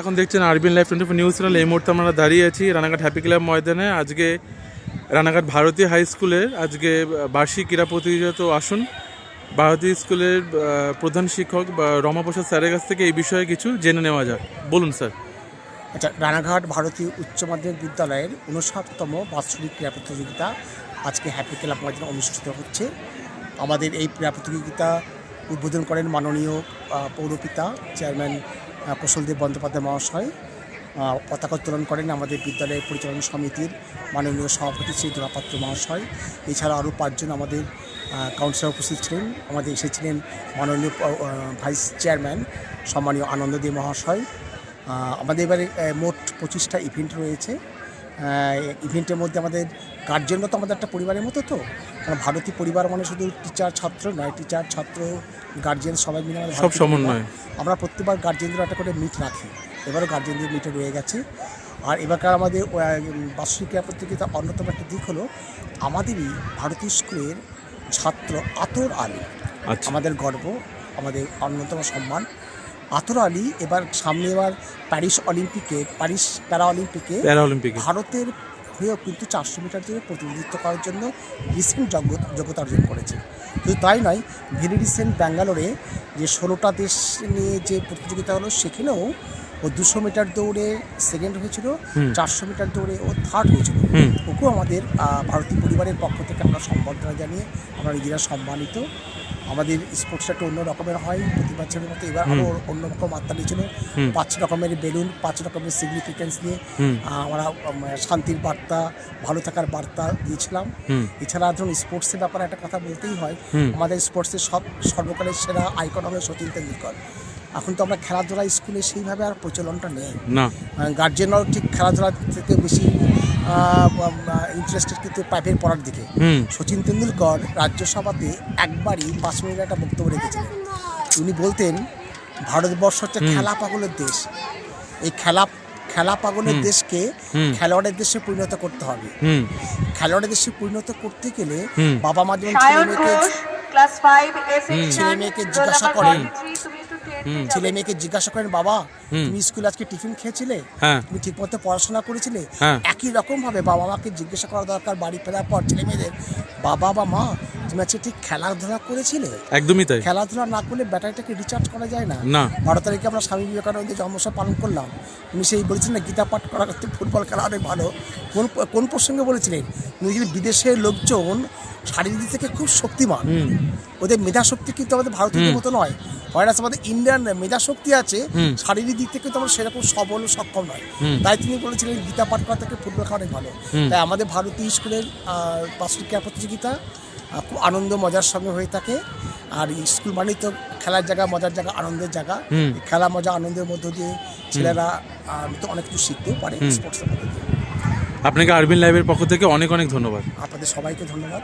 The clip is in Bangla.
এখন দেখছেন আরবিন life twenty four news channel, এই মুহূর্তে আমরা দাঁড়িয়ে আছি রানাঘাট হ্যাপি ক্লাব ময়দানে। আজকে রানাঘাট ভারতীয় হাই স্কুলের আজকে বার্ষিক ক্রীড়া প্রতিযোগিতা আসুন। ভারতীয় স্কুলের প্রধান শিক্ষক বা রমাপ্রসাদ স্যারের কাছ থেকে এই বিষয়ে কিছু জেনে নেওয়া যাক। বলুন স্যার। আচ্ছা রানাঘাট ভারতীয় উচ্চ মাধ্যমিক বিদ্যালয়ের উনষাটতম বাৎসরিক ক্রীড়া প্রতিযোগিতা আজকে হ্যাপি ক্লাব ময়দানে অনুষ্ঠিত হচ্ছে। আমাদের এই ক্রীড়া প্রতিযোগিতা উদ্বোধন করেন মাননীয় পৌরপিতা চেয়ারম্যান কৌশলদেব বন্দ্যোপাধ্যায় মহাশয় পতাকা উত্তোলন করেন আমাদের বিদ্যালয়ের পরিচালনা সমিতির মাননীয় সভাপতি শ্রী দোলাপাত্র মহাশয়। এছাড়া আরও পাঁচজন আমাদের কাউন্সিলর উপস্থিত ছিলেন। আমাদের এসেছিলেন মাননীয় ভাইস চেয়ারম্যান সম্মানীয় আনন্দদী মহাশয়। আমাদের এবারে মোট পঁচিশটা ইভেন্ট রয়েছে। ইভেন্টের মধ্যে আমাদের গার্জেনরা তো আমাদের একটা পরিবারের মতো তো। কারণ ভারতীয় পরিবার মানে শুধু টিচার ছাত্র নয় টিচার ছাত্র গার্জেন সবাই মিলে আমাদের সব। সমন্বয়। আমরা প্রত্যেকবার গার্জেনদের একটা করে মিট রাখি। এবারও গার্জেনদের মিটে রয়ে গেছে। আর এবারকার আমাদের বার্ষিক ক্রীড়া প্রতিযোগিতার অন্যতম একটা দিক হলো আমাদেরই ভারতীয় স্কুলের ছাত্র আতর আলী। আচ্ছা। আমাদের গর্ব আমাদের অন্যতম সম্মান। আতর আলী এবার সামনে এবার প্যারিস অলিম্পিকে প্যারিস প্যারা অলিম্পিকে প্যারা অলিম্পিকে ভারতের হয়েও কিন্তু চারশো মিটার দিয়ে প্রতিনিধিত্ব করার জন্য রিসেন্ট যোগ্যতা যোগ্যতা অর্জন করেছে। শুধু তাই নয় ভেরি রিসেন্ট ব্যাঙ্গালোরে যে ষোলোটা দেশ নিয়ে যে প্রতিযোগিতা হলো সেখানেও ও দুশো মিটার দৌড়ে সেকেন্ড হয়েছিল চারশো মিটার দৌড়ে ও থার্ড হয়েছিল। ওকেও আমাদের ভারতীয় পরিবারের পক্ষ থেকে আমরা সম্বর্ধনা জানিয়ে আমরা নিজেরা সম্মানিত। আমাদের স্পোর্টসটা একটু অন্য রকমের হয়। প্রতি বছরের মতো এবার আরও অন্য রকম মাত্রা নিয়েছিল পাঁচ রকমের বেলুন পাঁচ রকমের সিগনিফিকেন্স নিয়ে আমরা শান্তির বার্তা ভালো থাকার বার্তা দিয়েছিলাম। এছাড়া ধরুন স্পোর্টসের ব্যাপারে একটা কথা বলতেই হয় আমাদের স্পোর্টসের সব সর্বকালের সেরা আইকন হবে সচিন তেন্ডুলকর। এখন তো আমরা খেলাধুলা স্কুলে সেইভাবে আর প্রচলনটা নেই। না। গার্জেনরাও ঠিক খেলাধুলার থেকে বেশি ইন্টারেস্টেড কিন্তু প্রাইভেট পড়ার দিকে। হুম। সচিন তেন্ডুলকর রাজ্যসভাতে একবারই পাঁচ মিনিট একটা বক্তব্য রেখেছিলেন উনি বলতেন ভারতবর্ষ হচ্ছে খেলা পাগলের দেশ। এই খেলা খেলা পাগলের দেশকে খেলোয়াড়ের দেশে পরিণত করতে হবে। হুম। খেলোয়াড়ের দেশে পরিণত করতে গেলে বাবা মা যেমন ছেলে মেয়েকে ছেলে মেয়েকে জিজ্ঞাসা করেন। ছেলে মেয়েকে জিজ্ঞাসা করেন বাবা তুমি স্কুলে আজকে টিফিন খেয়েছিলে? তুমি ঠিক মতো পড়াশোনা করেছিলে? হ্যাঁ। একই রকম ভাবে বাবা মাকে জিজ্ঞাসা করা দরকার বাড়ি ফেরার পর ছেলে মেয়েদের বাবা বা মা আজকে ঠিক খেলাধুলা করেছিলে? একদমই তাই। খেলাধুলা না করলে ব্যাটারিটাকে রিচার্জ করা যায় না? না। বারো তারিখে আমরা স্বামী বিবেকানন্দের জন্মদিন পালন করলাম। তুমি সেই বলেছেন না গীতা পাঠ করা করতে ফুটবল খেলা অনেক ভালো। কোন কোন প্রসঙ্গে বলেছিলেন? যদি বিদেশের লোকজন শারীরিক দিক থেকে খুব শক্তিমান। ওদের মেধা শক্তি কিন্তু আমাদের ভারতীয়দের মতো নয়। হয় আমাদের ইন্ডিয়ান মেধা শক্তি আছে শারীরিক দিক থেকে কিন্তু আমরা সেরকম সবল সক্ষম নয়। তাই তিনি বলেছিলেন গীতা পাঠ করা থেকে ফুটবল খেলা অনেক ভালো। তাই আমাদের ভারতীয় স্কুলের বার্ষিক ক্রীড়া প্রতিযোগিতা খুব আনন্দ মজার সঙ্গে হয়ে থাকে। আর স্কুল মানেই তো খেলার জায়গা মজার জায়গা আনন্দের জায়গা। খেলা মজা আনন্দের মধ্য দিয়ে ছেলেরা তো অনেক কিছু শিখতেও পারে স্পোর্টসের মধ্যে দিয়ে। আপনাকে আরবিন লাইভের পক্ষ থেকে অনেক অনেক ধন্যবাদ। আপনাদের সবাইকে ধন্যবাদ।